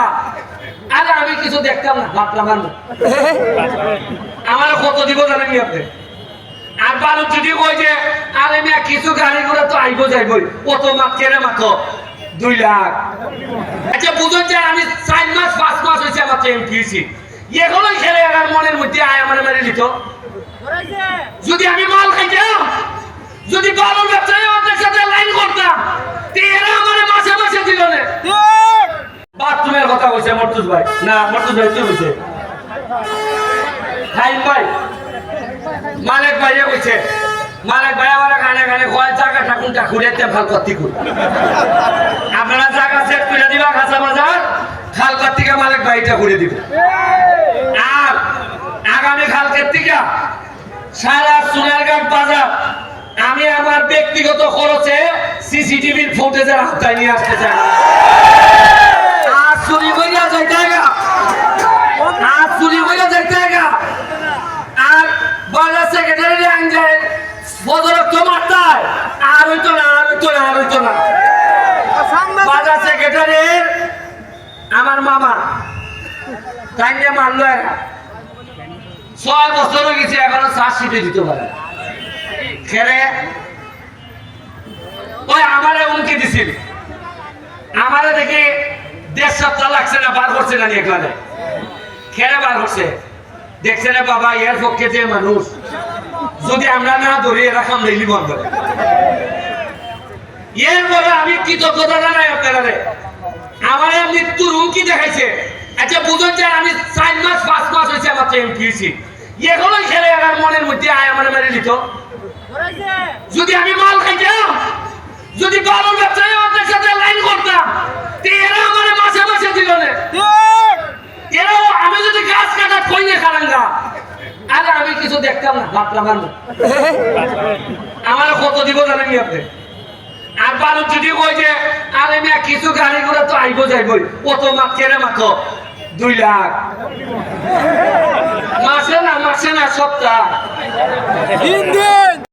খালাঙ্গা আরে আমি কিছু দেখতাম না আমার কত দিব জানেন আপনি? আর যদি কই যে, আরে মিয়া, কিছু গাড়ি ঘোড়া তো কত দুই লাখ। আচ্ছা বুঝুন যে আমি চার মাস, পাঁচ মাস হয়েছে আমার কিয়েছি এগুলোই খেলে আমার মনের মধ্যে আয় আমার মেরে দিত যদি আমি মাল খাইতাম যদি বালুর ব্যবসায়ী ওদের সাথে লাইন করতাম তো এরা আমার মাসে মাসে দিল না বাথরুমের কথা কইছে মর্তুজ ভাই। না মর্তুজ ভাই কি ভাই মালিক ভাইয়ে কইছে, মালিক ভাই আমার গানে গানে কয় জায়গাটা কোনটা ঘুরেতে ভালো করতে কই আপনারা জায়গা সেট করে দিবা, খাসা বাজার খাল মালিক ভাইটা ঘুরে আর আগামী সারা বাজার, আমি আমার ব্যক্তিগত খরচে সিসিটিভির ফুটেজের আওতায় নিয়ে আসতে চাই। আর বদরক্ত মারতায় আর হইতো না, আর হইতো না, আর হইতো না। আমার মামা। তাই নিয়ে মানলো ছয় বছর হয়ে গেছে, এখনও চার সিটে দিতে পারে। না। খেরে ওই আমারে উনকে দিছিল। আমারে দেখি দেড় সপ্তাহ লাগছে না, বার করছে না এখানে। খেরে বার করছে দেখছে রে বাবা, এর পক্ষে যে মানুষ। যদি আমরা না ধরি, এরা কামড়াইলি বন্ধ এরপরে আমি কৃতজ্ঞতা জানাই আপনারা। আমার মৃত্যুর হুমকি দেখাইছে। আচ্ছা বুঝুন যে আমি চার মাস, পাঁচ মাস হয়েছে আমার ট্রেন কিয়েছি এগুলোই খেলে আমার মনের মধ্যে আয় আমার মেরে দিত। যদি আমি মাল খাইতাম, যদি বালুর ব্যবসায়ী ওদের সাথে লাইন করতাম এরা আমার মাসে মাসে দিল না এরাও আমি যদি গাছ কাটা কইলে খালাঙ্গা আরে আমি কিছু দেখতাম না ভাবলাম। আমার কত দিব জানেন আপনি? আর বারো যদি কই যে, আরে মিয়া, কিছু গাড়ি ঘোড়া তো কত মাপ কেনে দুই লাখ। মাসে না মাসে না, সপ্তাহ।